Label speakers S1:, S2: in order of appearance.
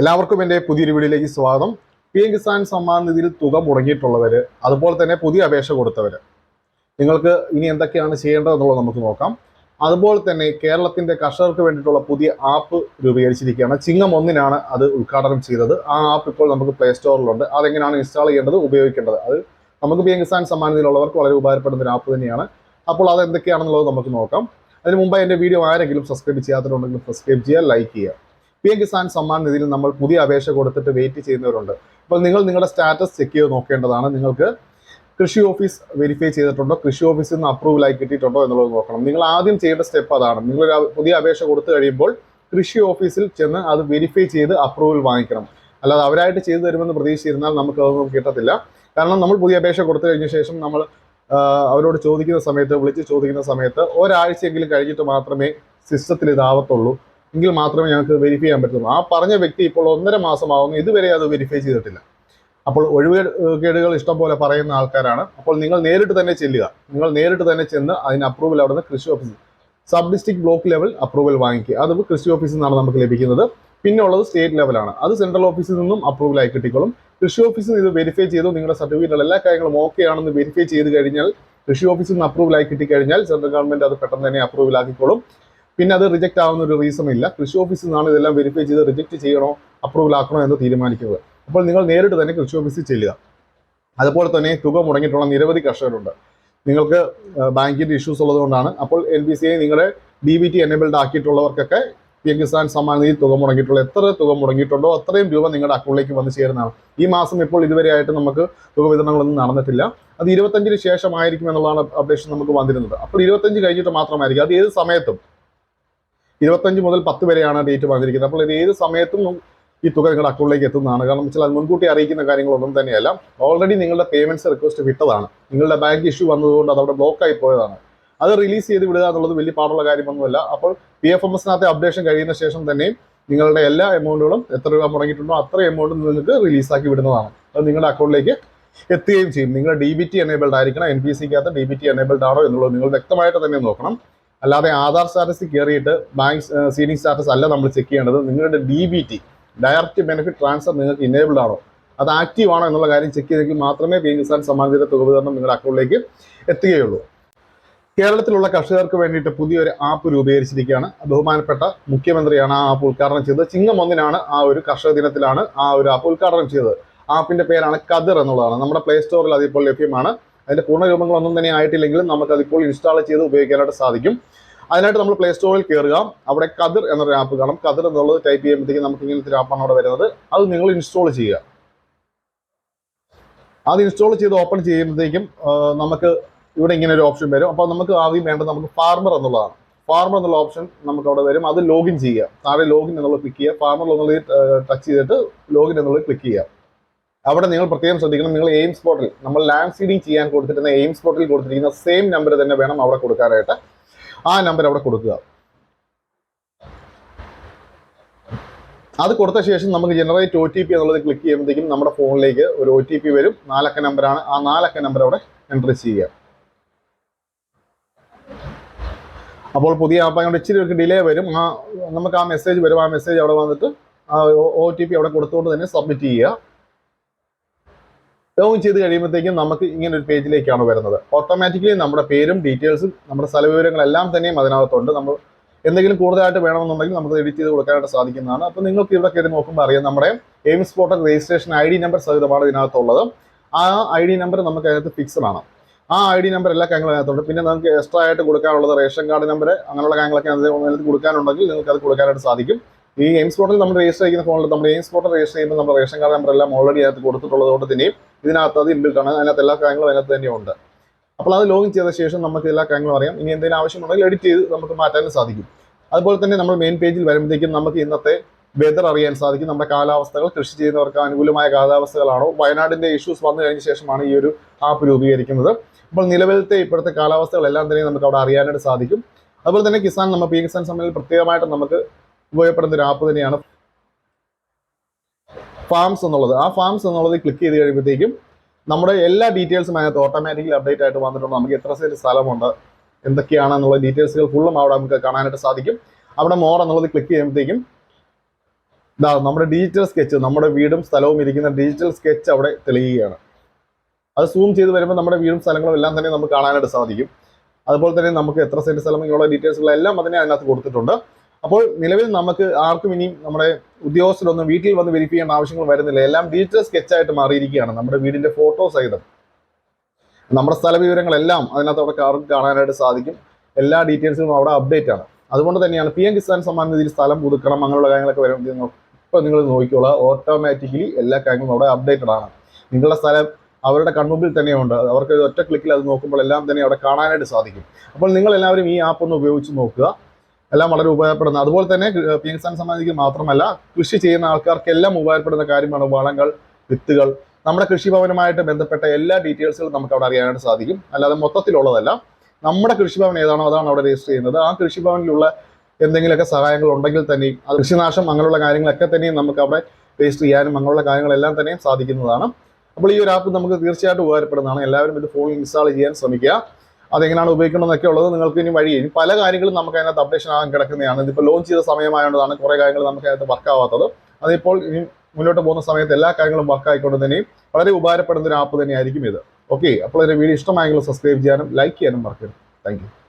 S1: എല്ലാവർക്കും എന്റെ പുതിയൊരു വീഡിയോയിലേക്ക് സ്വാഗതം. പി എം കിസാൻ സമ്മാൻ നിധിയിൽ തുക മുടങ്ങിയിട്ടുള്ളവർ അതുപോലെ തന്നെ പുതിയ അപേക്ഷ കൊടുത്തവർ നിങ്ങൾക്ക് ഇനി എന്തൊക്കെയാണ് ചെയ്യേണ്ടതെന്നുള്ളത് നമുക്ക് നോക്കാം. അതുപോലെ തന്നെ കേരളത്തിന്റെ കർഷകർക്ക് വേണ്ടിയിട്ടുള്ള പുതിയ ആപ്പ് രൂപീകരിച്ചിരിക്കുകയാണ്. ചിങ്ങം ഒന്നിനാണ് അത് ഉദ്ഘാടനം ചെയ്തത്. ആ ആപ്പ് ഇപ്പോൾ നമുക്ക് പ്ലേ സ്റ്റോറിലുണ്ട് അതെങ്ങനെയാണ് ഇൻസ്റ്റാൾ ചെയ്യേണ്ടത് ഉപയോഗിക്കേണ്ടത്? അത് നമുക്ക് പി എം കിസാൻ സമ്മാൻ നിധിയിലുള്ളവർക്ക് വളരെ ഉപകാരപ്പെടുന്ന ഒരു ആപ്പ് തന്നെയാണ്. അപ്പോൾ അത് എന്തൊക്കെയാണെന്നുള്ളത് നമുക്ക് നോക്കാം. അതിന് മുമ്പ് എന്റെ വീഡിയോ ആരെങ്കിലും സബ്സ്ക്രൈബ് ചെയ്യാത്തതുണ്ടെങ്കിൽ സബ്സ്ക്രൈബ് ചെയ്യുക ലൈക്ക് ചെയ്യുക. പി എം കിസാൻ സമ്മാൻ നിധിയിൽ നമ്മൾ പുതിയ അപേക്ഷ കൊടുത്തിട്ട് വെയിറ്റ് ചെയ്യുന്നവരുണ്ട്. അപ്പോൾ നിങ്ങൾ നിങ്ങളുടെ സ്റ്റാറ്റസ് ചെക്ക് ചെയ്ത് നോക്കേണ്ടതാണ്. നിങ്ങൾക്ക് കൃഷി ഓഫീസ് വെരിഫൈ ചെയ്തിട്ടുണ്ടോ? കൃഷി ഓഫീസിൽ നിന്ന് അപ്രൂവൽ ആയി കിട്ടിയിട്ടുണ്ടോ എന്നുള്ളത് നോക്കണം. നിങ്ങൾ ആദ്യം ചെയ്യേണ്ട സ്റ്റെപ്പ് അതാണ്. നിങ്ങൾ പുതിയ അപേക്ഷ കൊടുത്തു കഴിയുമ്പോൾ കൃഷി ഓഫീസിൽ ചെന്ന് അത് വെരിഫൈ ചെയ്ത് അപ്രൂവൽ വാങ്ങിക്കണം. അല്ലാതെ അവരായിട്ട് ചെയ്തു തരുമെന്ന് പ്രതീക്ഷിച്ചിരുന്നാൽ നമുക്ക് അതൊന്നും കിട്ടത്തില്ല. കാരണം നമ്മൾ പുതിയ അപേക്ഷ കൊടുത്തു കഴിഞ്ഞ ശേഷം നമ്മൾ അവരോട് ചോദിക്കുന്ന സമയത്ത് വിളിച്ച് ചോദിക്കുന്ന സമയത്ത് ഒരാഴ്ചയെങ്കിലും കഴിഞ്ഞിട്ട് മാത്രമേ സിസ്റ്റത്തിൽ ഇതാവത്തുള്ളൂ. എങ്കിൽ മാത്രമേ ഞങ്ങൾക്ക് വെരിഫൈ ചെയ്യാൻ പറ്റുള്ളൂ ആ പറഞ്ഞ വ്യക്തി ഇപ്പോൾ ഒന്നര മാസമാകുന്നു ഇതുവരെ അത് വെരിഫൈ ചെയ്തിട്ടില്ല. അപ്പോൾ ഒഴിവുകേടുകൾ ഇഷ്ടം പോലെ പറയുന്ന ആൾക്കാരാണ്. അപ്പോൾ നിങ്ങൾ നേരിട്ട് തന്നെ ചെല്ലുക. നിങ്ങൾ നേരിട്ട് തന്നെ ചെന്ന് അതിന് അപ്രൂവൽ അവിടെ നിന്ന് കൃഷി office sub district block level approval വാങ്ങിക്കുക. അത് കൃഷി ഓഫീസിൽ നിന്നാണ് നമുക്ക് ലഭിക്കുന്നത്. പിന്നെ ഉള്ളത് സ്റ്റേറ്റ് ലെവലാണ് അത് സെൻട്രൽ ഓഫീസിൽ നിന്നും അപ്രൂവൽ ആയി കിട്ടിക്കോളും. കൃഷി ഓഫീസിൽ നിന്ന് ഇത് വെരിഫൈ ചെയ്തു. നിങ്ങളുടെ സർട്ടിഫിക്കറ്റുകൾ എല്ലാ കാര്യങ്ങളും ഓക്കെ ആണെന്ന് വെരിഫൈ ചെയ്ത് കഴിഞ്ഞാൽ കൃഷി ഓഫീസിൽ നിന്ന് അപ്രൂവൽ ആയി കിട്ടിക്കഴിഞ്ഞാൽ സെൻട്രൽ ഗവൺമെന്റ് അത് പെട്ടെന്ന് തന്നെ അപ്രൂവൽ ആക്കിക്കോളും. പിന്നെ അത് റിജക്റ്റ് ആവുന്ന ഒരു റീസൺ ഇല്ല. കൃഷി ഓഫീസിൽ നിന്നാണ് ഇതെല്ലാം വെരിഫൈ ചെയ്ത് റിജക്റ്റ് ചെയ്യണോ അപ്രൂവൽ ആക്കണോ എന്ന് തീരുമാനിക്കുന്നത് അപ്പോൾ നിങ്ങൾ നേരിട്ട് തന്നെ കൃഷി ഓഫീസിൽ ചെല്ലുക. അതുപോലെ തന്നെ തുക മുടങ്ങിയിട്ടുള്ള നിരവധി കർഷകരുണ്ട്. നിങ്ങൾക്ക് ബാങ്കിന്റെ ഇഷ്യൂസ് ഉള്ളതുകൊണ്ടാണ് അപ്പോൾ എൻ ബി സി ഐ നിങ്ങളെ ഡി ബി ടി എനേബിൾഡ് ആക്കിയിട്ടുള്ളവർക്കൊക്കെ പി എം കിസാൻ സമ്മാൻ നിധി തുക മുടങ്ങിയിട്ടുള്ള എത്ര തുക മുടങ്ങിയിട്ടുണ്ടോ അത്രയും രൂപ നിങ്ങളുടെ അക്കൗണ്ടിലേക്ക് വന്ന് ചേരുന്നതാണ്. ഈ മാസം ഇപ്പോൾ ഇതുവരെയായിട്ട് നമുക്ക് തുക വിതരണങ്ങളൊന്നും നടന്നിട്ടില്ല. അത് ഇരുപത്തഞ്ചിന് ശേഷമായിരിക്കും എന്നുള്ളതാണ് അപ്ഡേഷൻ നമുക്ക് വന്നിരുന്നത്. അപ്പോൾ ഇരുപത്തഞ്ച് കഴിഞ്ഞിട്ട് മാത്രമായിരിക്കും. അത് ഏത് സമയത്തും ഇരുപത്തഞ്ച് മുതൽ പത്ത് വരെയാണ് ഡേറ്റ് പറഞ്ഞിരിക്കുന്നത് അപ്പോൾ ഏത് സമയത്തും ഈ തുക നിങ്ങളുടെ അക്കൗണ്ടിലേക്ക് എത്തുന്നതാണ്. കാരണം വെച്ചാൽ അത് മുൻകൂട്ടി അറിയിക്കുന്ന കാര്യങ്ങളൊന്നും തന്നെയല്ല. ഓൾറെഡി നിങ്ങളുടെ പേയ്മെന്റ്സ് റിക്വസ്റ്റ് വിട്ടതാണ്. നിങ്ങളുടെ ബാങ്ക് ഇഷ്യൂ വന്നതുകൊണ്ട് അത് അവിടെ ബ്ലോക്ക് ആയി പോയതാണ്. അത് റിലീസ് ചെയ്ത് വിടുക എന്നുള്ളത് വലിയ പാടുള്ള കാര്യമൊന്നുമല്ല. അപ്പോൾ പി എഫ് എം എസിനകത്തെ അപ്ഡേഷൻ കഴിയുന്ന ശേഷം തന്നെ നിങ്ങളുടെ എല്ലാ എമൗണ്ടുകളും എത്ര രൂപ മുടങ്ങിയിട്ടുണ്ടോ അത്ര എമൗണ്ട് നിങ്ങൾക്ക് റിലീസാക്കി വിടുന്നതാണ്. അത് നിങ്ങളുടെ അക്കൗണ്ടിലേക്ക് എത്തുകയും ചെയ്യും. നിങ്ങളുടെ ഡി ബി ടി എനേബിൾഡ് ആയിരിക്കണം. എൻ പി സിക്കകത്ത് ഡി ബി ടി എനേബിൾഡ് ആണോ എന്നുള്ളത് നിങ്ങൾ വ്യക്തമായിട്ട് തന്നെ നോക്കണം. അല്ലാതെ ആധാർ സ്റ്റാറ്റസ് കയറിയിട്ട് ബാങ്ക് സീഡിംഗ് സ്റ്റാറ്റസ് അല്ല നമ്മൾ ചെക്ക് ചെയ്യേണ്ടത്. നിങ്ങളുടെ D B T direct benefit transfer നിങ്ങൾക്ക് ഇനേബിൾഡ് ആണോ? അത് ആക്റ്റീവ് ആണോ എന്നുള്ള കാര്യം ചെക്ക് ചെയ്തെങ്കിൽ മാത്രമേ പി എം കിസാൻ തുക വിതരണം നിങ്ങളുടെ അക്കൗണ്ടിലേക്ക് എത്തുകയുള്ളൂ. കേരളത്തിലുള്ള കർഷകർക്ക് വേണ്ടിയിട്ട് പുതിയൊരു ആപ്പ് രൂപീകരിച്ചിരിക്കുകയാണ്. ബഹുമാനപ്പെട്ട മുഖ്യമന്ത്രിയാണ് ആ ആപ്പ് ഉദ്ഘാടനം ചെയ്തത്. ചിങ്ങം ഒന്നിനാണ് ആ ഒരു കർഷക ദിനത്തിലാണ് ആ ഒരു ആപ്പ് ഉദ്ഘാടനം ചെയ്തത്. ആപ്പിന്റെ പേരാണ് കതിർ എന്നുള്ളതാണ്. നമ്മുടെ പ്ലേ സ്റ്റോറിൽ അതിപ്പോൾ ലഭ്യമാണ്. അതിന്റെ പൂർണരൂപങ്ങളൊന്നും തന്നെ ആയിട്ടില്ലെങ്കിലും നമുക്ക് അതിപ്പോൾ ഇൻസ്റ്റാൾ ചെയ്ത് ഉപയോഗിക്കാനായിട്ട് സാധിക്കും. അതിനായിട്ട് നമ്മൾ പ്ലേ സ്റ്റോറിൽ കയറുക അവിടെ കതിർ എന്നൊരു ആപ്പ് കാണും. കതിർ എന്നുള്ളത് ടൈപ്പ് ചെയ്യുമ്പോഴത്തേക്കും നമുക്ക് ഇങ്ങനത്തെ ഒരു ആപ്പാണ് അവിടെ വരുന്നത്. അത് നിങ്ങൾ ഇൻസ്റ്റാൾ ചെയ്യുക. അത് ഇൻസ്റ്റാൾ ചെയ്ത് ഓപ്പൺ ചെയ്യുമ്പോഴത്തേക്കും നമുക്ക് ഇവിടെ ഇങ്ങനെ ഒരു ഓപ്ഷൻ വരും. അപ്പോൾ നമുക്ക് ആദ്യം വേണ്ടത് നമുക്ക് ഫാർമർ എന്നുള്ളതാണ്. ഫാർമർ എന്നുള്ള ഓപ്ഷൻ നമുക്ക് അവിടെ വരും. അത് ലോഗിൻ ചെയ്യുക. താഴെ ലോഗിൻ എന്നുള്ളത് ക്ലിക്ക് ചെയ്യുക. ഫാർമർ എന്നുള്ളത് ടച്ച് ചെയ്തിട്ട് ലോഗിൻ എന്നുള്ളത് ക്ലിക്ക് ചെയ്യുക. അവിടെ നിങ്ങൾ പ്രത്യേകം ശ്രദ്ധിക്കണം. നിങ്ങൾ എയിംസ് പോർട്ടൽ നമ്മൾ ലാൻഡ് സീഡിങ് ചെയ്യാൻ കൊടുത്തിരുന്ന എയിംസ് പോർട്ടലിൽ കൊടുത്തിരിക്കുന്ന സെയിം നമ്പർ തന്നെ വേണം അവിടെ കൊടുക്കാനായിട്ട്. ആ നമ്പർ അവിടെ കൊടുക്കുക. അത് കൊടുത്ത ശേഷം നമുക്ക് ജനറേറ്റ് ഒ ടി പി എന്നുള്ളത് ക്ലിക്ക് ചെയ്യുമ്പോഴത്തേക്കും നമ്മുടെ ഫോണിലേക്ക് ഒരു ഒ ടി പി വരും. നാലക്ക നമ്പറാണ് ആ നാലക്ക നമ്പർ അവിടെ എന്റർ ചെയ്യുക. അപ്പോൾ പുതിയ ആപ്പ് കൊണ്ട് ഇച്ചിരി ഒരു ഡിലേ വരും. ആ നമുക്ക് ആ മെസ്സേജ് വരും. ആ മെസ്സേജ് അവിടെ വന്നിട്ട് ആ ഒ ടി പി അവിടെ കൊടുത്തുകൊണ്ട് തന്നെ സബ്മിറ്റ് ചെയ്യുക. ലോഗിൻ ചെയ്ത് കഴിയുമ്പോഴത്തേക്കും നമുക്ക് ഇങ്ങനെ ഒരു പേജിലേക്കാണ് വരുന്നത്. ഓട്ടോമാറ്റിക്കലി നമ്മുടെ പേരും ഡീറ്റെയിൽസും നമ്മുടെ സ്ഥല വിവരങ്ങളെല്ലാം തന്നെയും അതിനകത്തുണ്ട്. നമ്മൾ എന്തെങ്കിലും കൂടുതലായിട്ട് വേണമെന്നുണ്ടെങ്കിൽ നമുക്ക് എഡിറ്റ് ചെയ്ത് കൊടുക്കാനായിട്ട് സാധിക്കുന്നതാണ്. അപ്പോൾ നിങ്ങൾക്ക് ഇവിടെ കയറി നോക്കുമ്പോൾ അറിയാം നമ്മുടെ AIMS portal registration I D number സഹിതമാണ് ഇതിനകത്തുള്ളത്. ആ ഐ ഡി നമ്പർ നമുക്ക് അതിനകത്ത് ഫിക്സഡ് ആണ്. ആ ഐ ഡി നമ്പർ എല്ലാ കാര്യങ്ങളും അതിനകത്തുണ്ട്. പിന്നെ നമുക്ക് എക്സ്ട്രാ ആയിട്ട് കൊടുക്കാനുള്ളത് റേഷൻ കാർഡ് നമ്പർ അങ്ങനെയുള്ള കാര്യങ്ങളൊക്കെ അതിനകത്ത് കൊടുക്കാനുണ്ടെങ്കിൽ നിങ്ങൾക്ക് അത് കൊടുക്കാനായിട്ട് സാധിക്കും. ഈ എയിംസ് പോർട്ടൽ നമ്മൾ രജിസ്റ്റർ ചെയ്യുന്ന ഫോണിൽ നമ്മൾ എയിംസ് പോർട്ടൽ രജിസ്റ്റർ ചെയ്യുമ്പോൾ നമ്മുടെ റേഷൻ കാർഡ് നമ്പർ എല്ലാം ഓൾറെഡി അതിനകത്ത് കൊടുത്തിട്ടുള്ളത് കൊണ്ട് തന്നെയും ഇതിനകത്ത് അത് ഇൻബിൽട്ട് ആണ്. അതിനകത്ത് എല്ലാ കാര്യങ്ങളും അതിനകത്ത് തന്നെയുണ്ട്. അപ്പോൾ അത് ലോഗിൻ ചെയ്ത ശേഷം നമുക്ക് എല്ലാ കാര്യങ്ങളും അറിയാം. ഇനി എന്തെങ്കിലും ആവശ്യമുണ്ടെങ്കിൽ എഡിറ്റ് ചെയ്ത് നമുക്ക് മാറ്റാനും സാധിക്കും. അതുപോലെ തന്നെ നമ്മൾ മെയിൻ പേജിൽ വരുമ്പോഴത്തേക്കും നമുക്ക് ഇന്നത്തെ വെതർ അറിയാൻ സാധിക്കും. നമ്മുടെ കാലാവസ്ഥകൾ കൃഷി ചെയ്യുന്നവർക്ക് അനുകൂലമായ കാലാവസ്ഥകളാണോ? വയനാടിന്റെ ഇഷ്യൂസ് വന്നു കഴിഞ്ഞ ശേഷമാണ് ഈ ഒരു ആപ്പ് രൂപീകരിക്കുന്നത്. അപ്പോൾ നിലവിലത്തെ ഇപ്പോഴത്തെ കാലാവസ്ഥകളെല്ലാം തന്നെ നമുക്ക് അവിടെ അറിയാനായിട്ട് സാധിക്കും. അതുപോലെ തന്നെ കിസാൻ നമ്മൾ പി കിസാൻ സമയത്ത് പ്രത്യേകമായിട്ട് നമുക്ക് ഉപയോഗപ്പെടുന്ന ഒരു ആപ്പ് തന്നെയാണ് ഫാംസ് എന്നുള്ളത്. ആ ഫാംസ് എന്നുള്ളത് ക്ലിക്ക് ചെയ്ത് കഴിയുമ്പോഴത്തേക്കും നമ്മുടെ എല്ലാ ഡീറ്റെയിൽസും അതിനകത്ത് ഓട്ടോമാറ്റിക്കലി അപ്ഡേറ്റ് ആയിട്ട് വന്നിട്ടുണ്ട്. നമുക്ക് എത്ര സെന്റ് സ്ഥലമുണ്ട് എന്തൊക്കെയാണെന്നുള്ള ഡീറ്റെയിൽസുകൾ ഫുള്ളും അവിടെ നമുക്ക് കാണാനായിട്ട് സാധിക്കും. അവിടെ മോർ എന്നുള്ളത് ക്ലിക്ക് ചെയ്യുമ്പോഴത്തേക്കും ഇതാ നമ്മുടെ ഡിജിറ്റൽ സ്കെച്ച് നമ്മുടെ വീടും സ്ഥലവും ഇരിക്കുന്ന ഡിജിറ്റൽ സ്കെച്ച് അവിടെ തെളിയുകയാണ്. അത് സൂം ചെയ്ത് വരുമ്പോൾ നമ്മുടെ വീടും സ്ഥലങ്ങളും എല്ലാം തന്നെ നമുക്ക് കാണാനായിട്ട് സാധിക്കും. അതുപോലെ തന്നെ നമുക്ക് എത്ര സെന്റ് സ്ഥലം ഇങ്ങനെയുള്ള ഡീറ്റെയിൽസുകളെല്ലാം അതിനെ അതിനകത്ത് കൊടുത്തിട്ടുണ്ട്. അപ്പോൾ നിലവിൽ നമുക്ക് ആർക്കും ഇനിയും നമ്മുടെ ഉദ്യോഗസ്ഥരൊന്നും വീട്ടിൽ വന്ന് വെരിഫൈ ചെയ്യേണ്ട ആവശ്യങ്ങൾ വരുന്നില്ല. എല്ലാം ഡിജിറ്റൽ സ്കെച്ചായിട്ട് മാറിയിരിക്കുകയാണ് നമ്മുടെ വീടിന്റെ ഫോട്ടോ സഹിതം. നമ്മുടെ സ്ഥല വിവരങ്ങളെല്ലാം അതിനകത്ത് അവിടെ ആർക്കും കാണാനായിട്ട് സാധിക്കും. എല്ലാ ഡീറ്റെയിൽസും അവിടെ അപ്ഡേറ്റ് ആണ്. അതുകൊണ്ട് തന്നെയാണ് പി എം കിസാൻ സമ്മാൻ നിധിയിൽ സ്ഥലം പുതുക്കണം അങ്ങനെയുള്ള കാര്യങ്ങളൊക്കെ വരുമ്പോൾ ഇപ്പോൾ നിങ്ങൾ നോക്കിക്കോളാം. ഓട്ടോമാറ്റിക്കലി എല്ലാ കാര്യങ്ങളും അവിടെ അപ്ഡേറ്റഡ് ആണ്. നിങ്ങളുടെ സ്ഥലം അവരുടെ കൺമുമ്പിൽ തന്നെയുണ്ട്. അവർക്ക് ഒറ്റ ക്ലിക്കിൽ അത് നോക്കുമ്പോൾ എല്ലാം തന്നെ അവിടെ കാണാനായിട്ട് സാധിക്കും. അപ്പോൾ നിങ്ങൾ എല്ലാവരും ഈ ആപ്പ് ഒന്ന് ഉപയോഗിച്ച് നോക്കുക. എല്ലാം വളരെ ഉപകാരപ്പെടുന്ന അതുപോലെ തന്നെ പി സമാധിക്ക് മാത്രമല്ല കൃഷി ചെയ്യുന്ന ആൾക്കാർക്കെല്ലാം ഉപകാരപ്പെടുന്ന കാര്യമാണ് വളങ്ങൾ വിത്തുകൾ. നമ്മുടെ കൃഷിഭവനുമായിട്ട് ബന്ധപ്പെട്ട എല്ലാ ഡീറ്റെയിൽസുകളും നമുക്ക് അവിടെ അറിയാനായിട്ട് സാധിക്കും. അല്ലാതെ മൊത്തത്തിലുള്ളതല്ല. നമ്മുടെ കൃഷിഭവൻ ഏതാണോ അതാണ് അവിടെ രജിസ്റ്റർ ചെയ്യുന്നത്. ആ കൃഷിഭവനിലുള്ള എന്തെങ്കിലുമൊക്കെ സഹായങ്ങൾ ഉണ്ടെങ്കിൽ തന്നെയും അത് കൃഷിനാശം അങ്ങനെയുള്ള കാര്യങ്ങളൊക്കെ തന്നെയും നമുക്ക് അവിടെ രജിസ്റ്റർ ചെയ്യാനും അങ്ങനെയുള്ള കാര്യങ്ങളെല്ലാം തന്നെയും സാധിക്കുന്നതാണ്. അപ്പോൾ ഈ ഒരു ആപ്പ് നമുക്ക് തീർച്ചയായിട്ടും ഉപകാരപ്പെടുന്നതാണ്. എല്ലാവരും ഇത് ഫോണിൽ ഇൻസ്റ്റാൾ ചെയ്യാൻ ശ്രമിക്കുക. അതെങ്ങനെയാണ് ഉപയോഗിക്കണമെന്നൊക്കെ ഉള്ളത് നിങ്ങൾക്ക് ഇനി വഴി ഇനി പല കാര്യങ്ങളും നമുക്ക് അതിനകത്ത് അപ്ഡേഷൻ ആകാൻ കിടക്കുന്നതാണ്. ഇതിപ്പോൾ ലോഞ്ച് ചെയ്ത സമയമായതുകൊണ്ടാണ് കുറേ കാര്യങ്ങൾ നമുക്ക് അതിനകത്ത് വർക്ക് ആവാത്തത്. അതിപ്പോൾ ഇനി മുന്നോട്ട് പോകുന്ന സമയത്ത് എല്ലാ കാര്യങ്ങളും വർക്ക് ആയിക്കൊണ്ട് തന്നെയും വളരെ ഉപകാരപ്പെടുന്ന ഒരു ആപ്പ് തന്നെയായിരിക്കും ഇത്. ഓക്കെ അപ്പോൾ എന്റെ വീഡിയോ ഇഷ്ടമായെങ്കിൽ സബ്സ്ക്രൈബ് ചെയ്യാനും ലൈക്ക് ചെയ്യാനും മറക്കരുത്. താങ്ക്